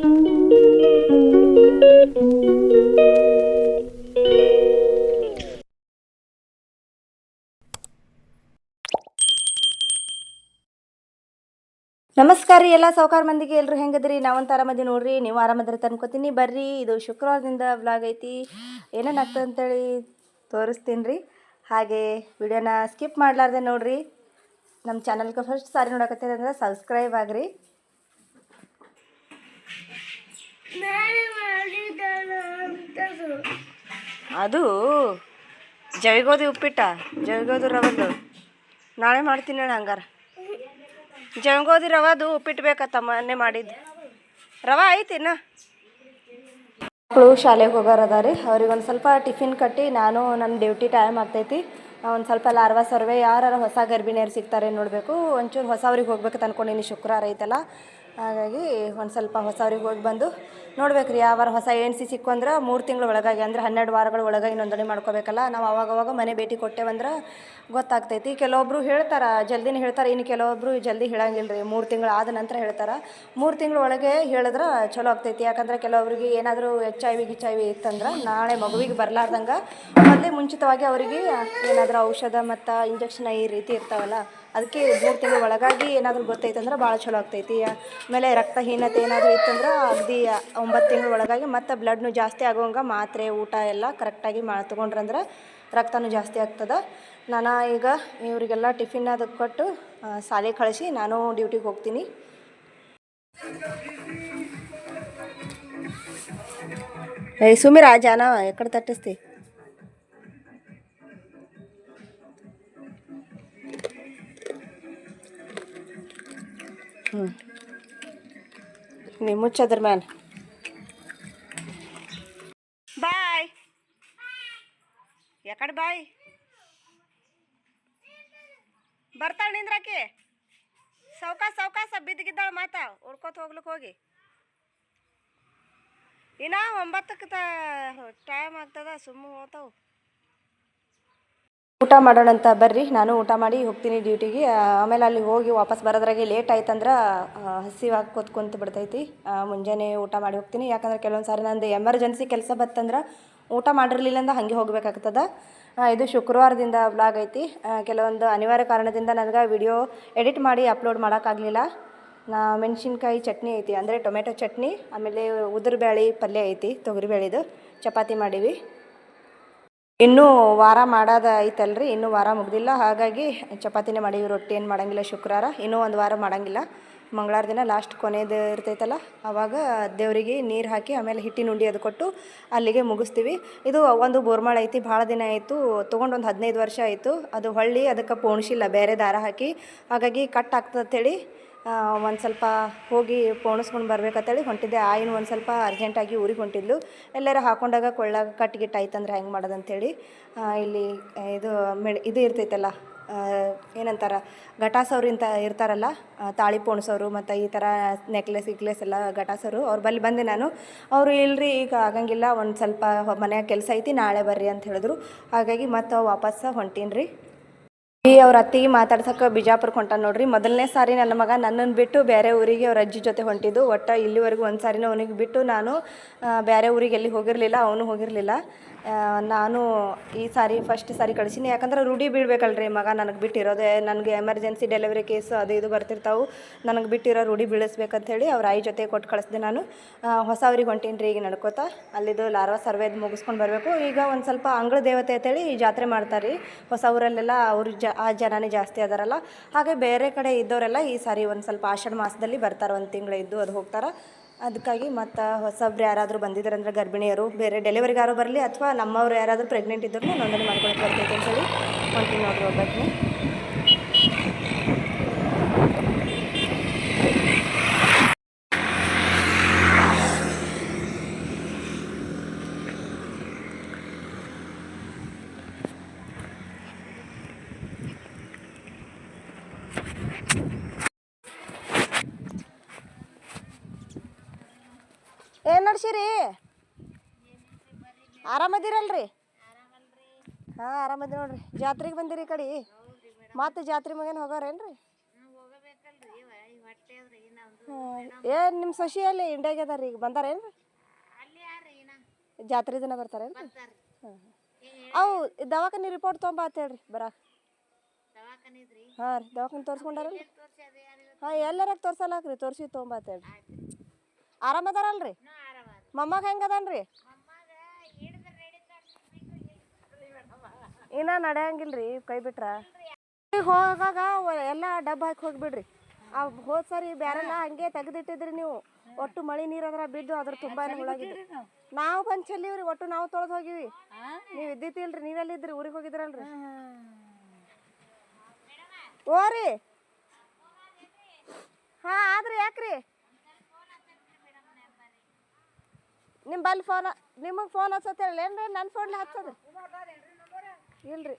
ನಮಸ್ಕಾರ ರೀ, ಎಲ್ಲ ಸಾವುಕಾರ ಮಂದಿಗೆ ಎಲ್ಲರೂ ಹೆಂಗದ್ರಿ? ನಾವಂತ ಆರಾಮದಿ ನೋಡ್ರಿ, ನೀವು ಆರಾಮದ್ರಿ ತನ್ಕೋತೀನಿ ಬರ್ರಿ, ಇದು ಶುಕ್ರವಾರದಿಂದ ವ್ಲಾಗ್ ಐತಿ. ಏನೇನು ಆಗ್ತದೆ ಅಂತೇಳಿ ತೋರಿಸ್ತೀನಿ ರೀ. ಹಾಗೆ ವಿಡಿಯೋನ ಸ್ಕಿಪ್ ಮಾಡಲಾರ್ದೆ ನೋಡ್ರಿ. ನಮ್ಮ ಚಾನಲ್ಗೆ ಫಸ್ಟ್ ಸಾರಿ ನೋಡಕತ್ತೀರಿ ಅಂದ್ರೆ ಸಬ್ಸ್ಕ್ರೈಬ್ ಆಗ್ರಿ. ಅದು ಜವಿಗೋದಿ ಉಪ್ಪಿಟ್ಟ ಜವಿಗೋದಿ ರವದು ನಾಳೆ ಮಾಡ್ತೀನಿ ಹೇಳಿ ಹಂಗಾರ. ಜವಿಗೋದಿ ರವದು ಉಪ್ಪಿಟ್ಟು ಬೇಕತ್ತ ಮೊನ್ನೆ ಮಾಡಿದ್ದು. ರವ ಐತಿನ ಮಕ್ಕಳು ಶಾಲೆಗೆ ಹೋಗೋರು ಅದ ರೀ ಅವ್ರಿಗೆ ಒಂದು ಸ್ವಲ್ಪ ಟಿಫಿನ್ ಕಟ್ಟಿ ನಾನು ನನ್ನ ಡ್ಯೂಟಿ ಟೈಮ್ ಆಗ್ತೈತಿ. ಒಂದು ಸ್ವಲ್ಪ ಲಾರ್ವಾ ಸರ್ವೆ ಯಾರು ಹೊಸ ಗರ್ಭಿಣಿಯರು ಸಿಗ್ತಾರೆ ನೋಡಬೇಕು. ಒಂಚೂರು ಹೊಸವ್ರಿಗೆ ಹೋಗ್ಬೇಕಂತ ಅನ್ಕೊಂಡಿನಿ. ಶುಕ್ರವಾರ ಐತಲ್ಲ. ಹಾಗಾಗಿ ಒಂದು ಸ್ವಲ್ಪ ಹೊಸವ್ರಿಗೆ ಹೋಗಿ ಬಂದು ನೋಡ್ಬೇಕು ರೀ ಯಾವ ಹೊಸ ಎಣ್ಸಿ ಸಿಕ್ಕು ಅಂದ್ರೆ ಮೂರು ತಿಂಗಳ ಒಳಗಾಗಿ, ಅಂದ್ರೆ ಹನ್ನೆರಡು ವಾರಗಳ ಒಳಗಾಗಿ ನೋಂದಣಿ ಮಾಡ್ಕೋಬೇಕಲ್ಲ, ನಾವು ಅವಾಗ ಅವಾಗ ಮನೆ ಭೇಟಿ ಕೊಟ್ಟೇವಂದ್ರೆ ಗೊತ್ತಾಗ್ತೈತಿ. ಕೆಲವೊಬ್ರು ಹೇಳ್ತಾರೆ, ಜಲ್ದಿನೇ ಹೇಳ್ತಾರೆ, ಇನ್ನು ಕೆಲವೊಬ್ರು ಜಲ್ದಿ ಹೇಳಂಗಿಲ್ಲ ರೀ ಮೂರು ತಿಂಗಳು ಆದ ನಂತರ ಹೇಳ್ತಾರೆ. ಮೂರು ತಿಂಗಳ ಒಳಗೆ ಹೇಳಿದ್ರೆ ಚಲೋ ಆಗ್ತೈತಿ, ಯಾಕಂದ್ರೆ ಕೆಲವೊಬ್ರಿಗೆ ಏನಾದರೂ ಎಚ್ ಐ ವಿ, ಗಿಚ್ ಐ ವಿ ಇತ್ತಂದ್ರೆ ನಾಳೆ ಮಗುವಿಗೆ ಬರಲಾರ್ದಂಗೆ ಮೊದಲೇ ಮುಂಚಿತವಾಗಿ ಅವರಿಗೆ ಏನಾದರೂ ಔಷಧ ಮತ್ತು ಇಂಜೆಕ್ಷನ್ ಈ ರೀತಿ ಇರ್ತಾವಲ್ಲ ಅದಕ್ಕೆ ಮೂರು ತಿಂಗಳ ಒಳಗಾಗಿ ಏನಾದರೂ ಗೊತ್ತೈತಂದ್ರೆ ಭಾಳ ಚಲೋ ಆಗ್ತೈತಿ. ಆಮೇಲೆ ರಕ್ತಹೀನತೆ ಏನಾದರೂ ಇತ್ತಂದ್ರೆ ಅಗದಿ ಒಂಬತ್ತು ತಿಂಗಳ ಒಳಗಾಗಿ ಮತ್ತು ಬ್ಲಡ್ನು ಜಾಸ್ತಿ ಆಗೋಂಗೆ ಮಾತ್ರೆ, ಊಟ ಎಲ್ಲ ಕರೆಕ್ಟಾಗಿ ಮಾ ತೊಗೊಂಡ್ರಂದ್ರೆ ರಕ್ತನೂ ಜಾಸ್ತಿ ಆಗ್ತದೆ. ನಾನು ಈಗ ಇವರಿಗೆಲ್ಲ ಟಿಫಿನ್ ಅದಕ್ಕೆ ಕೊಟ್ಟು ಶಾಲೆಗೆ ಕಳಿಸಿ ನಾನು ಡ್ಯೂಟಿಗೆ ಹೋಗ್ತೀನಿ. ಸುಮಿರ, ಜಾನ, ಎಕಡೆ ತಟ್ಟಿಸ್ತಿ? ಹ್ಞೂ ನೀ ಮುಚ್ಚದ್ರ ಮ್ಯಾಲ. ಬಾಯ್. ಯಾಕಡೆ ಬಾಯ್? ಬರ್ತಾಳ ನಿಂದ್ರಾಕಿ? ಸೌಕಾಸ ಸೌಕಾಸ ಬಿದ್ದಿಗಿದ್ದಾಳ ಮಾತಾ. ಉಳ್ಕೋತ ಹೋಗ್ಲಿಕ್ಕೆ ಹೋಗಿ. ಇನ್ನ ಒಂಬತ್ತಕ್ಕೆ ಟೈಮ್ ಆಗ್ತದ, ಸುಮ್ಮ ಹೋತಾವು ಊಟ ಮಾಡೋಣ ಅಂತ ಬರ್ರಿ. ನಾನು ಊಟ ಮಾಡಿ ಹೋಗ್ತೀನಿ ಡ್ಯೂಟಿಗೆ ಆಮೇಲೆ ಅಲ್ಲಿ ಹೋಗಿ ವಾಪಸ್ ಬರೋದ್ರಾಗೆ ಲೇಟ್ ಆಯ್ತಂದ್ರೆ ಹಸಿವಾಗಿ ಕೂತ್ಕೊಂತ ಬಿಡ್ತೈತಿ. ಮುಂಜಾನೆ ಊಟ ಮಾಡಿ ಹೋಗ್ತೀನಿ. ಯಾಕಂದ್ರೆ ಕೆಲವೊಂದು ಸಾರಿ ನಂದು ಎಮರ್ಜೆನ್ಸಿ ಕೆಲಸ ಬತ್ತಂದ್ರೆ ಊಟ ಮಾಡಿರಲಿಲ್ಲ ಅಂದ್ರೆ ಹಾಗೆ ಹೋಗ್ಬೇಕಾಗ್ತದ. ಇದು ಶುಕ್ರವಾರದಿಂದ ಬ್ಲಾಗ್ ಐತಿ. ಕೆಲವೊಂದು ಅನಿವಾರ್ಯ ಕಾರಣದಿಂದ ನನಗೆ ವಿಡಿಯೋ ಎಡಿಟ್ ಮಾಡಿ ಅಪ್ಲೋಡ್ ಮಾಡೋಕ್ಕಾಗಲಿಲ್ಲ. ನಾ, ಮೆಣಸಿನ್ಕಾಯಿ ಚಟ್ನಿ ಐತಿ. ಅಂದರೆ ಟೊಮೆಟೊ ಚಟ್ನಿ, ಆಮೇಲೆ ಉದುರುಬೇಳೆ ಪಲ್ಯ ಐತಿ ತೊಗರಿಬೇಳೆದು ಚಪಾತಿ ಮಾಡೀವಿ. ಇನ್ನೂ ವಾರ ಮಾಡೋದ ಐತಲ್ರಿ, ಇನ್ನೂ ವಾರ ಮುಗ್ದಿಲ್ಲ. ಹಾಗಾಗಿ ಚಪಾತಿನೇ ಮಾಡೀವಿ, ರೊಟ್ಟಿ ಏನು ಮಾಡಂಗಿಲ್ಲ ಶುಕ್ರವಾರ. ಇನ್ನೂ ಒಂದು ವಾರ ಮಾಡಂಗಿಲ್ಲ. ಮಂಗಳವಾರ ದಿನ ಲಾಸ್ಟ್ ಕೊನೆಯದು ಇರ್ತೈತಲ್ಲ ಆವಾಗ ದೇವರಿಗೆ ನೀರು ಹಾಕಿ ಆಮೇಲೆ ಹಿಟ್ಟಿನ ಉಂಡಿ ಅದು ಕೊಟ್ಟು ಅಲ್ಲಿಗೆ ಮುಗಿಸ್ತೀವಿ. ಇದು ಒಂದು ಬೋರ್ಮಾಳ ಐತಿ, ಭಾಳ ದಿನ ಆಯಿತು, ತೊಗೊಂಡು ಒಂದು ಹದಿನೈದು ವರ್ಷ ಆಯಿತು. ಅದು ಹೊಳ್ಳಿ, ಅದಕ್ಕೆ ಪೋಣಿಸಿಲ್ಲ, ಬೇರೆ ದಾರ ಹಾಕಿ. ಹಾಗಾಗಿ ಕಟ್ ಆಗ್ತದೆ ಅಂತೇಳಿ ಒಂದು ಸ್ವಲ್ಪ ಹೋಗಿ ಪೋಣಿಸ್ಕೊಂಡು ಬರ್ಬೇಕಂತೇಳಿ ಹೊಂಟಿದ್ದೆ. ಆಯಿನ ಒಂದು ಸ್ವಲ್ಪ ಅರ್ಜೆಂಟಾಗಿ ಊರಿಗೆ ಹೊಂಟಿದ್ಲು. ಎಲ್ಲರೂ ಹಾಕೊಂಡಾಗ ಕೊಳ್ಳಾಗ ಕಟ್ಟಿಗಿಟ್ಟು ಆಯ್ತಂದ್ರೆ ಹೆಂಗೆ ಮಾಡೋದಂತೇಳಿ ಆ, ಇಲ್ಲಿ ಇದು ಮೆಡ್ ಇದು ಇರ್ತೈತಲ್ಲ ಏನಂತಾರ ಘಟಾಸವ್ರು ಇಂತ ಇರ್ತಾರಲ್ಲ ತಾಳಿ ಪೋಣಿಸೋರು ಮತ್ತು ಈ ಥರ ನೆಕ್ಲೆಸ್ ಗಿಕ್ಲೆಸ್ ಎಲ್ಲ ಘಟಾಸೋರು ಅವ್ರು ಬಲ್ಲಿ ಬಂದೆ ನಾನು. ಅವರು ಇಲ್ರಿ ಈಗ ಆಗಂಗಿಲ್ಲ ಒಂದು ಸ್ವಲ್ಪ ಮನ್ಯಾಗ ಕೆಲಸ ಐತಿ ನಾಳೆ ಬರ್ರಿ ಅಂತ ಹೇಳಿದ್ರು. ಹಾಗಾಗಿ ಮತ್ತು ವಾಪಸ್ಸು ಹೊಂಟೀನಿ ರೀ ಈ ಅವ್ರ ಅತ್ತಿಗೆ ಮಾತಾಡ್ಸಕ್ಕೆ ಬಿಜಾಪುರಕ್ಕೆ ಕೊಂಟ ನೋಡ್ರಿ. ಮೊದಲನೇ ಸಾರಿ ನನ್ನ ಮಗ ನನ್ನನ್ನು ಬಿಟ್ಟು ಬೇರೆ ಊರಿಗೆ ಅವ್ರ ಅಜ್ಜಿ ಜೊತೆ ಹೊಂಟಿದ್ದು. ಒಟ್ಟು ಇಲ್ಲಿವರೆಗೂ ಒಂದು ಸಾರಿನೂ ಅವನಿಗೆ ಬಿಟ್ಟು ನಾನು ಬೇರೆ ಊರಿಗೆ ಎಲ್ಲಿ ಹೋಗಿರಲಿಲ್ಲ, ಅವನು ಹೋಗಿರಲಿಲ್ಲ. ನಾನು ಈ ಸಾರಿ ಫಸ್ಟ್ ಸಾರಿ ಕಳಿಸೀನಿ. ಯಾಕಂದ್ರೆ ರೂಢಿ ಬೀಳ್ಬೇಕಲ್ರಿ ಮಗ, ನನಗೆ ಬಿಟ್ಟಿರೋದೇ. ನನಗೆ ಎಮರ್ಜೆನ್ಸಿ ಡೆಲಿವರಿ ಕೇಸು ಅದು ಇದು ಬರ್ತಿರ್ತಾವೆ. ನನಗೆ ಬಿಟ್ಟಿರೋ ರೂಢಿ ಬೀಳಿಸ್ಬೇಕಂತ ಹೇಳಿ ಅವ್ರ ಆಯಿ ಜೊತೆ ಕೊಟ್ಟು ಕಳಿಸ್ದೆ ನಾನು. ಹೊಸ ಅವ್ರಿಗೆ ಹೊಂಟೀನಿ ರೀ ಈಗ ನಡ್ಕೋತಾ. ಅಲ್ಲಿದು ಲಾರ್ವಾ ಸರ್ವೆ ಮುಗಿಸ್ಕೊಂಡು ಬರಬೇಕು. ಈಗ ಒಂದು ಸ್ವಲ್ಪ ಅಂಗಳ ದೇವತೆ ಅಂತೇಳಿ ಜಾತ್ರೆ ಮಾಡ್ತಾರೆ ರೀ ಹೊಸ ಊರಲ್ಲೆಲ್ಲ ಅವ್ರ ಜ, ಆ ಜನನೇ ಜಾಸ್ತಿ ಅದಾರಲ್ಲ. ಹಾಗೆ ಬೇರೆ ಕಡೆ ಇದ್ದವರೆಲ್ಲ ಈ ಸಾರಿ ಒಂದು ಸ್ವಲ್ಪ ಆಷಾಢ ಮಾಸದಲ್ಲಿ ಬರ್ತಾರೆ, ಒಂದು ತಿಂಗಳು ಇದ್ದು ಅದು ಹೋಗ್ತಾರೆ. ಅದಕ್ಕಾಗಿ ಮತ್ತು ಹೊಸಬ್ರು ಯಾರಾದರೂ ಬಂದಿದ್ದಾರೆ ಅಂದರೆ ಗರ್ಭಿಣಿಯರು, ಬೇರೆ ಡೆಲಿವರಿಗಾರು ಬರಲಿ ಅಥವಾ ನಮ್ಮವ್ರು ಯಾರಾದರೂ ಪ್ರೆಗ್ನೆಂಟ್ ಇದ್ದರೂ ನೋಂದಣಿ ಮಾಡ್ಕೊಳಕ್ಕೆ ಬರ್ತೈತೆ ಅಂತೇಳಿ ಹೊಂಟೀನಿ ನೋಡ್ರಿ ಒಬ್ಬಾಕಿನಿ. ಏನು ನಡ್ಸಿರಿ ಆರಾಮದಿರಲ್ರಿ? ಹಾಂ, ಆರಾಮದಿ ನೋಡ್ರಿ. ಜಾತ್ರೆಗೆ ಬಂದಿರಿ ಈ ಕಡೆ? ಮತ್ತೆ ಜಾತ್ರೆ ಮಗೇನು ಹೋಗೋರೇನ್ರಿ? ಏನು ನಿಮ್ಮ ಸೊಸಿ ಅಲ್ಲಿ ಇಂಡಿಯಾಗೆ ಅದಾರ ಈಗ? ಬಂದಾರೇನ್ರಿ? ಜಾತ್ರೆ ದಿನ ಬರ್ತಾರೇನ್ರಿ? ಅವು ದವಾಖಾನಿ ರಿಪೋರ್ಟ್ ತೊಗೊಂಬ ಅಂತ ಹೇಳ್ರಿ ಬರಾಕ. ಹಾಂ ರೀ, ದವಾಖಾನೆ ತೋರಿಸ್ಕೊಂಡಾರಲ್ಲ ಹಾಂ, ಎಲ್ಲರಾಗ ತೋರ್ಸಲ್ಲಾಕ್ರಿ ತೋರಿಸಿ ತೊಗೊಂಬ ಅಂತ ಹೇಳ್ರಿ. ಆರಾಮದಾರಲ್ರಿ? ಮೊಮ್ಮಗ ಹೆಂಗೆ ಅದಾನ್ರಿ ಇನ್ನ ನಡೆಯಂಗಿಲ್ರಿ ಕೈ ಬಿಟ್ರ? ಹೋಗಾಗ ಎಲ್ಲ ಡಬ್ಬ ಹಾಕಿ ಹೋಗ್ಬಿಡ್ರಿ. ಆ ಹೋದ್ ಸರಿ ಬ್ಯಾರೆಲ್ಲ ಹಂಗೆ ತೆಗೆದಿಟ್ಟಿದ್ರಿ ನೀವು. ಒಟ್ಟು ಮಳಿ ನೀರ್ ಅದ್ರ ಬಿದ್ದು ಅದ್ರ ತುಂಬಾ ಹುಳಾಗಿದ್ರಿ. ನಾವು. ಬಂದ್ ಚೆಲ್ಲಿವ್ರಿ ಒಟ್ಟು ನಾವು ತೊಳೆದು ಹೋಗಿವಿ. ನೀವು ಇದ್ದಿತ್ತಿಲ್ರಿ ನೀವೆಲ್ಲಿದ್ರಿ ಊರಿಗೆ ಹೋಗಿದ್ರಲ್ರಿ? ಓರಿ ಹಾ ಆದ್ರಿ ಯಾಕ್ರಿ? ನಿಮ್ಮ ಬಲ್ಲಿ ಫೋನ್ ನಿಮಗೆ ಫೋನ್ ಹಚ್ಚತ್ತ ರೀ ನನ್ನ ಫೋನ್ಲಿ ಹಚ್ಚದ್ರಿ ಇಲ್ರಿ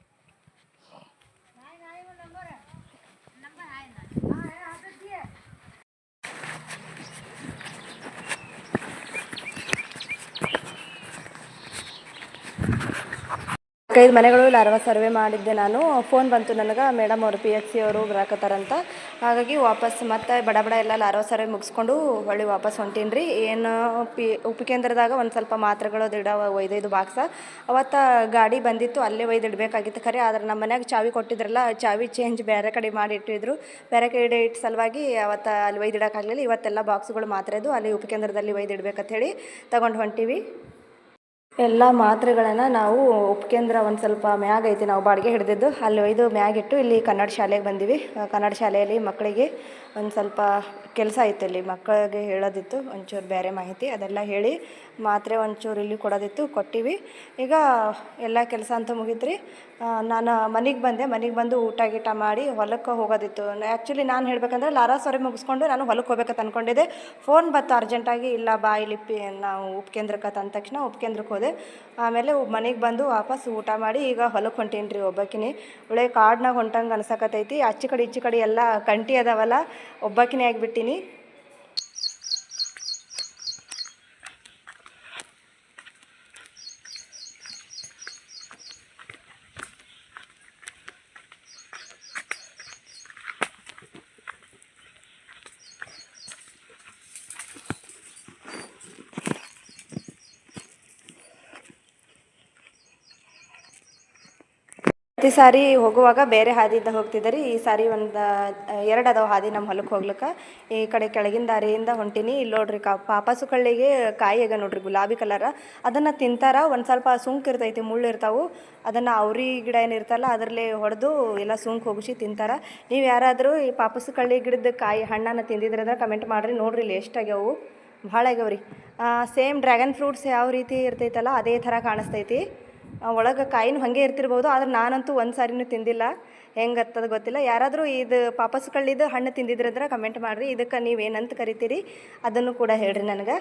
ನಾಲ್ಕೈದು ಮನೆಗಳು ಲಾರ್ವಾ ಸರ್ವೆ ಮಾಡಿದ್ದೆ ನಾನು. ಫೋನ್ ಬಂತು ನನಗೆ. ಮೇಡಮ್ ಅವರು ಪಿ ಎಚ್ ಸಿ ಅವರು ಬರಾಕತ್ತಾರಂತ ಹಾಗಾಗಿ ವಾಪಸ್ ಮತ್ತೆ ಬಡ ಬಡ ಎಲ್ಲ ಲಾರೋ ಸರ್ವೆ ಮುಗಿಸ್ಕೊಂಡು ಹೊಳ್ಳಿ ವಾಪಸ್ ಹೊಂಟೀನಿ ರೀ ಏನು ಪಿ ಉಪಕೇಂದ್ರದಾಗ ಒಂದು ಸ್ವಲ್ಪ ಮಾತ್ರೆಗಳು ದಿಡ ಒಯ್ದೈದು ಬಾಕ್ಸ. ಅವತ್ತು ಗಾಡಿ ಬಂದಿತ್ತು, ಅಲ್ಲೇ ಒಯ್ದು ಇಡಬೇಕಾಗಿತ್ತು ಖರೆ. ಆದ್ರೆ ನಮ್ಮ ಮನ್ಯಾಗ ಚಾವಿ ಕೊಟ್ಟಿದ್ರಲ್ಲ, ಚಾವಿ ಚೇಂಜ್ ಬೇರೆ ಕಡೆ ಮಾಡಿ ಇಟ್ಟಿದ್ರು. ಬೇರೆ ಕಡೆ ಇಟ್ಟು ಸಲುವಾಗಿ ಅವತ್ತು ಅಲ್ಲಿ ಒಯ್ದು ಇಡೋಕ್ಕಾಗಲಿಲ್ಲ ಇವತ್ತೆಲ್ಲ ಬಾಕ್ಸ್ಗಳು ಮಾತ್ರೆದು ಅಲ್ಲಿ ಉಪಕೇಂದ್ರದಲ್ಲಿ ಒಯ್ದು ಇಡ್ಬೇಕಂತ ಹೇಳಿ ತಗೊಂಡು ಹೊಂಟೀವಿ. ಎಲ್ಲ ಮಾತ್ರೆಗಳನ್ನು ನಾವು ಉಪಕೇಂದ್ರ ಒಂದು ಸ್ವಲ್ಪ ಮ್ಯಾಗ್ ಐತಿ, ನಾವು ಬಾಡಿಗೆ ಹಿಡಿದಿದ್ದು. ಅಲ್ಲಿ ಒಯ್ದು ಮ್ಯಾಗಿಟ್ಟು ಇಲ್ಲಿ ಕನ್ನಡ ಶಾಲೆಗೆ ಬಂದಿವಿ. ಕನ್ನಡ ಶಾಲೆಯಲ್ಲಿ ಮಕ್ಕಳಿಗೆ ಒಂದು ಸ್ವಲ್ಪ ಕೆಲಸ ಐತೆ ಇಲ್ಲಿ ಮಕ್ಕಳಿಗೆ ಹೇಳೋದಿತ್ತು, ಒಂಚೂರು ಬೇರೆ ಮಾಹಿತಿ, ಅದೆಲ್ಲ ಹೇಳಿ ಮಾತ್ರೆ ಒಂಚೂರು ಇಲ್ಲಿ ಕೊಡೋದಿತ್ತು, ಕೊಟ್ಟಿವಿ. ಈಗ ಎಲ್ಲ ಕೆಲಸ ಅಂತ ಮುಗಿತ್ರಿ. ನಾನು ಮನೆಗೆ ಬಂದೆ, ಮನೆಗೆ ಬಂದು ಊಟ ಗೀಟ ಮಾಡಿ ಹೊಲಕ್ಕೆ ಹೋಗೋದಿತ್ತು. ಆ್ಯಕ್ಚುಲಿ ನಾನು ಹೇಳಬೇಕಂದ್ರೆ ಲಾರಾ ಸೊರೆ ಮುಗಿಸ್ಕೊಂಡು ನಾನು ಹೊಲಕ್ಕೆ ಹೋಗ್ಬೇಕಂತ ಅಂದ್ಕೊಂಡಿದ್ದೆ ಫೋನ್ ಬತ್ತು ಅರ್ಜೆಂಟಾಗಿ ಇಲ್ಲ ಬಾ ಇಲ್ಲಿ ಪಿ, ನಾವು ಉಪಕೇಂದ್ರಕ್ಕೆ ತಂದ ತಕ್ಷಣ ಉಪಕೇಂದ್ರಕ್ಕೆ ಹೋದೆ. ಆಮೇಲೆ ಮನೆಗೆ ಬಂದು ವಾಪಸ್ ಊಟ ಮಾಡಿ ಈಗ ಹೊಲಕ್ಕೆ ಹೊಂಟೀನಿ ರೀ ಒಳ್ಳೆ ಕಾಡ್ನಾಗ ಹೊಂಟಂಗೆ ಅನ್ಸಕತ್ತೈತಿ ಆಚೆ ಕಡೆ ಈಚೆ ಕಡೆ ಎಲ್ಲ ಕಂಟಿ ಅದಾವಲ್ಲ. ಒಬ್ಬಾಕಿನೇ ಆಗಿಬಿಟ್ಟಿನಿ. ಪ್ರತಿ ಸಾರಿ ಹೋಗುವಾಗ ಬೇರೆ ಹಾದಿಯಿಂದ ಹೋಗ್ತಿದ್ದೆ ರೀ ಈ ಸಾರಿ ಒಂದು, ಎರಡು ಅದಾವ ಹಾದಿ ನಮ್ಮ ಹೊಲಕ್ಕೆ ಹೋಗ್ಲಿಕ್ಕೆ. ಈ ಕಡೆ ಕೆಳಗಿನ ದಾರಿಯಿಂದ ಹೊಂಟೀನಿ. ಇಲ್ಲಿ ನೋಡ್ರಿ ಕಾ, ಪಾಪಸು ಕಳ್ಳಿಗೆ ಕಾಯಿ ಆಗ ನೋಡ್ರಿ ಗುಲಾಬಿ ಕಲರ. ಅದನ್ನು ತಿಂತಾರ, ಒಂದು ಸ್ವಲ್ಪ ಸುಂಕ್ ಇರ್ತೈತಿ, ಮುಳ್ಳು ಇರ್ತಾವು. ಅದನ್ನು ಅವ್ರಿ ಗಿಡ ಏನಿರ್ತಲ್ಲ ಅದರಲ್ಲಿ ಹೊಡೆದು ಎಲ್ಲ ಸುಂಕ್ ಹೋಗಿಸಿ ತಿಂತಾರ. ನೀವು ಯಾರಾದರೂ ಈ ಪಾಪಸು ಕಳ್ಳಿ ಗಿಡದ ಕಾಯಿ ಹಣ್ಣನ್ನು ತಿಂದಿದ್ರೆ ಅಂದ್ರೆ ಕಮೆಂಟ್ ಮಾಡಿರಿ. ನೋಡ್ರಿ ಇಲ್ಲಿ ಎಷ್ಟಾಗ್ಯಾವು ಭಾಳ ಆಗ್ಯಾವ ರೀ ಸೇಮ್ ಡ್ರ್ಯಾಗನ್ ಫ್ರೂಟ್ಸ್ ಯಾವ ರೀತಿ ಇರ್ತೈತಲ್ಲ, ಅದೇ ಥರ ಕಾಣಿಸ್ತೈತಿ. ಒಳಗೆ ಕಾಯಿನೂ ಹಾಗೆ ಇರ್ತಿರ್ಬೋದು, ಆದ್ರೆ ನಾನಂತೂ ಒಂದು ಸಾರಿನೂ ತಿಂದಿಲ್ಲ. ಹೆಂಗತ್ತದ ಗೊತ್ತಿಲ್ಲ. ಯಾರಾದರೂ ಇದು ಪಾಪಸ್ ಕಳ್ಳಿದು ಹಣ್ಣು ತಿಂದಿದ್ರಂದ್ರೆ ಕಮೆಂಟ್ ಮಾಡಿರಿ. ಇದಕ್ಕೆ ನೀವು ಏನಂತ ಕರಿತೀರಿ, ಅದನ್ನು ಕೂಡ ಹೇಳಿರಿ ನನಗೆ.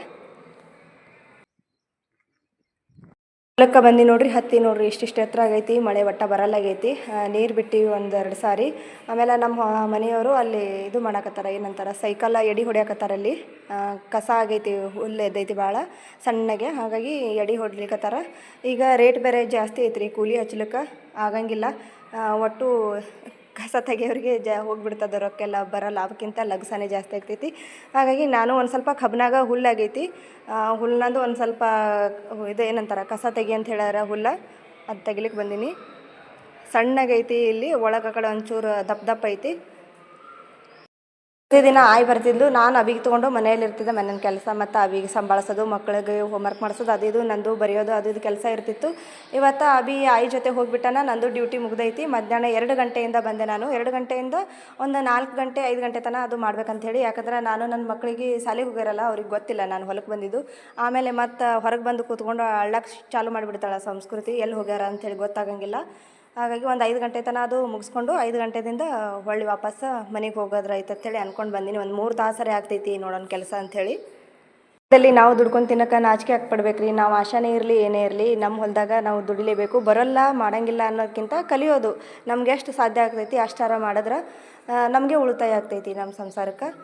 ಹೊಲಕ್ಕೆ ಬಂದು ನೋಡ್ರಿ, ಹತ್ತಿ ನೋಡ್ರಿ, ಇಷ್ಟಿಷ್ಟು ಎತ್ತರ ಆಗೈತಿ, ಮಳೆ ಒಟ್ಟ ಬರಲ್ಲಾಗೈತಿ. ನೀರು ಬಿಟ್ಟಿವಿ ಒಂದೆರಡು ಸಾರಿ. ಆಮೇಲೆ ನಮ್ಮ ಮನೆಯವರು ಅಲ್ಲಿ ಇದು ಮಾಡಕತ್ತಾರ, ಏನಂತಾರ, ಸೈಕಲ್ ಎಡಿ ಹೊಡಿಯಾಕತ್ತಾರ ಅಲ್ಲಿ. ಕಸ ಆಗೈತಿ, ಹುಲ್ಲು ಎದ್ದೈತಿ ಭಾಳ ಸಣ್ಣಗೆ. ಹಾಗಾಗಿ ಎಡಿ ಹೊಡ್ಲಿಕ್ಕತ್ತಾರ ಈಗ ರೇಟ್ ಬೇರೆ ಜಾಸ್ತಿ ಐತ್ರಿ, ಕೂಲಿ ಹಚ್ಲಿಕ್ಕೆ ಆಗಂಗಿಲ್ಲ. ಒಟ್ಟು ಕಸ ತೆಗಿಯೋರಿಗೆ ಜ ಹೋಗ್ಬಿಡ್ತದ ರೊಕ್ಕೆಲ್ಲ ಬರೋ ಲಾಭಕ್ಕಿಂತ ಲಗ್ಸಾನೆ ಜಾಸ್ತಿ ಆಗ್ತೈತಿ. ಹಾಗಾಗಿ ನಾನು ಒಂದು ಸ್ವಲ್ಪ ಕಬ್ನಾಗ ಹುಲ್ಲಾಗೈತಿ. ಹುಲ್ಲಂದು ಒಂದು ಸ್ವಲ್ಪ ಇದು ಏನಂತಾರೆ, ಕಸ ತೆಗಿ ಅಂತ ಹೇಳ್ಯಾರ ಹುಲ್ಲ, ಅದು ತೆಗಿಲಿಕ್ಕೆ ಬಂದೀನಿ. ಸಣ್ಣಗೈತಿ ಇಲ್ಲಿ, ಒಳಗೆ ಕಡೆ ಒಂಚೂರು ದಪ್ಪ ದಪ್ಪ ಐತಿ. ಪ್ರತಿದಿನ ಆಯ್ ಬರ್ತಿದ್ಲು. ನಾನು ಅಬಿಗೆ ತೊಗೊಂಡು ಮನೆಯಲ್ಲಿ ಇರ್ತಿದ್ದೆ ಮನೇನ ಕೆಲಸ ಮತ್ತು ಅಬಿಗೆ ಸಂಭಾಳಿಸೋದು ಮಕ್ಕಳಿಗೆ ಹೋಮ್ವರ್ಕ್ ಮಾಡಿಸೋದು, ಅದು ಇದು, ನಂದು ಬರೆಯೋದು, ಅದು ಇದು ಕೆಲಸ ಇರ್ತಿತ್ತು. ಇವತ್ತು ಅಬಿ ಆಯಿ ಜೊತೆ ಹೋಗಿಬಿಟ್ಟಾನ, ನಂದು ಡ್ಯೂಟಿ ಮುಗ್ದೈತಿ. ಮಧ್ಯಾಹ್ನ ಎರಡು ಗಂಟೆಯಿಂದ ಬಂದೆ ನಾನು. ಎರಡು ಗಂಟೆಯಿಂದ ಒಂದು ನಾಲ್ಕು ಗಂಟೆ, ಐದು ಗಂಟೆ ತನಕ ಅದು ಮಾಡ್ಬೇಕಂತೇಳಿ. ಯಾಕಂದ್ರೆ ನಾನು ನನ್ನ ಮಕ್ಕಳಿಗೆ ಶಾಲೆಗೆ ಹೋಗಿರಲ್ಲ, ಅವ್ರಿಗೆ ಗೊತ್ತಿಲ್ಲ ನಾನು ಹೊಲಕ್ಕೆ ಬಂದಿದ್ದು. ಆಮೇಲೆ ಮತ್ತು ಹೊರಗೆ ಬಂದು ಕೂತ್ಕೊಂಡು ಅಳ್ಳಕ್ಕೆ ಚಾಲು ಮಾಡಿಬಿಡ್ತಾಳೆ ಸಂಸ್ಕೃತಿ. ಎಲ್ಲಿ ಹೋಗ್ಯಾರ ಅಂಥೇಳಿ ಗೊತ್ತಾಗಂಗಿಲ್ಲ. ಹಾಗಾಗಿ ಒಂದು ಐದು ಗಂಟೆ ತನಕ ಅದು ಮುಗಿಸ್ಕೊಂಡು ಐದು ಗಂಟೆದಿಂದ ಹೊಳ್ಳಿ ವಾಪಸ್ಸು ಮನೆಗೆ ಹೋಗೋದ್ರ ಐತೆ ಅಂತೇಳಿ ಅನ್ಕೊಂಡು ಬಂದೀನಿ. ಒಂದು ಮೂರು ತಾಸರೇ ಆಗ್ತೈತಿ ನೋಡೋಣ ಕೆಲಸ ಅಂಥೇಳಿ ಹೊಲದಲ್ಲಿ ನಾವು ದುಡ್ಕೊಂಡು ತಿನ್ನಕ್ಕೆ ನಾಚಿಕೆ ಹಾಕ್ಬಿಡ್ಬೇಕು ರೀ ನಾವು ಆಶಾನೇ ಇರಲಿ, ಏನೇ ಇರಲಿ ನಮ್ಮ ಹೊಲದಾಗ ನಾವು ದುಡಿಲೇಬೇಕು. ಬರೋಲ್ಲ, ಮಾಡಂಗಿಲ್ಲ ಅನ್ನೋದಕ್ಕಿಂತ ಕಲಿಯೋದು. ನಮ್ಗೆ ಎಷ್ಟು ಸಾಧ್ಯ ಆಗ್ತೈತಿ ಅಷ್ಟಾರ ಮಾಡಿದ್ರೆ ನಮಗೆ ಉಳಿತಾಯ ಆಗ್ತೈತಿ ನಮ್ಮ ಸಂಸಾರಕ್ಕೆ.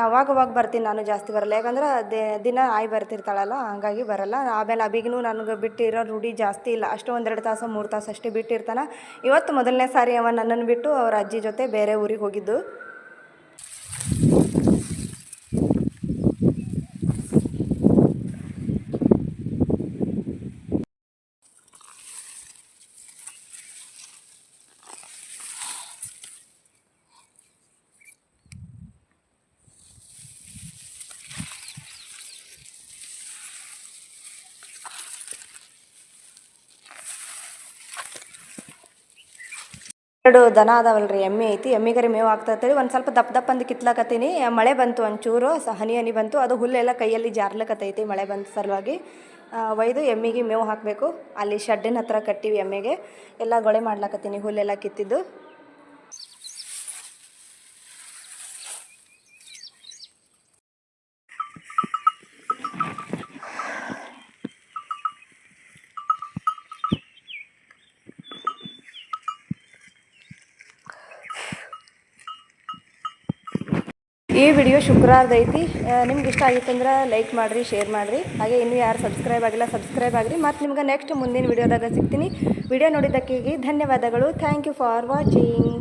ಅವಾಗ ಅವಾಗ ಬರ್ತೀನಿ ನಾನು ಜಾಸ್ತಿ ಬರಲ್ಲ. ಯಾಕಂದ್ರೆ ದೆ- ದಿನ ಆಯ್ ಬರ್ತಿರ್ತಾಳಲ್ಲ, ಹಾಗಾಗಿ ಬರಲ್ಲ. ಆಮೇಲೆ ಅಬಿಗೂ ನನಗೆ ಬಿಟ್ಟಿರೋ ರೂಢಿ ಜಾಸ್ತಿ ಇಲ್ಲ. ಅಷ್ಟು ಒಂದೆರಡು ತಾಸು, ಮೂರು ತಾಸು ಅಷ್ಟೇ ಬಿಟ್ಟಿರ್ತಾನೆ. ಇವತ್ತು ಮೊದಲನೇ ಸಾರಿ ಅವ ನನ್ನನ್ನು ಬಿಟ್ಟು ಅವ್ರ ಅಜ್ಜಿ ಜೊತೆ ಬೇರೆ ಊರಿಗೆ ಹೋಗಿದ್ದು. ಎರಡು ದನ ಅದಾವಲ್ರಿ, ಎಮ್ಮೆ ಐತಿ, ಎಮ್ಮಿಗರಿ ಮೇವು ಆಗ್ತೈತಿ ಒಂದು ಸ್ವಲ್ಪ ದಪ್ಪ ದಪ್ಪ ಅಂದು ಕಿತ್ಲಾಕತ್ತೀನಿ. ಮಳೆ ಬಂತು ಒಂಚೂರು ಹನಿ ಹನಿ ಬಂತು. ಅದು ಹುಲ್ಲೆಲ್ಲ ಕೈಯಲ್ಲಿ ಜಾರ್ಲಕತ್ತೈತಿ ಮಳೆ ಬಂದ ಸಲುವಾಗಿ. ಒಯ್ದು ಎಮ್ಮಿಗೆ ಮೇವು ಹಾಕಬೇಕು. ಅಲ್ಲಿ ಶೆಡ್ಡಿನ ಹತ್ರ ಕಟ್ಟಿವಿ ಎಮ್ಮೆಗೆ. ಎಲ್ಲ ಗೊಳೆ ಮಾಡ್ಲಾಕತ್ತೀನಿ ಹುಲ್ಲೆಲ್ಲ ಕಿತ್ತಿದ್ದು. ಈ ವಿಡಿಯೋ ಶುಕ್ರವಾರದ ಐತಿ. ನಿಮ್ಗೆ ಇಷ್ಟ ಆಗಿತ್ತಂದ್ರೆ ಲೈಕ್ ಮಾಡಿರಿ ಶೇರ್ ಮಾಡಿರಿ. ಹಾಗೆ ಇನ್ನೂ ಯಾರು ಸಬ್ಸ್ಕ್ರೈಬ್ ಆಗಿಲ್ಲ ಸಬ್ಸ್ಕ್ರೈಬ್ ಆಗಿರಿ. ಮತ್ತು ನಿಮ್ಗೆ ನೆಕ್ಸ್ಟ್ ಮುಂದಿನ ವಿಡಿಯೋದಾಗ ಸಿಗ್ತೀನಿ. ವಿಡಿಯೋ ನೋಡಿದ್ದಕ್ಕಾಗಿ ಧನ್ಯವಾದಗಳು. Thank you for watching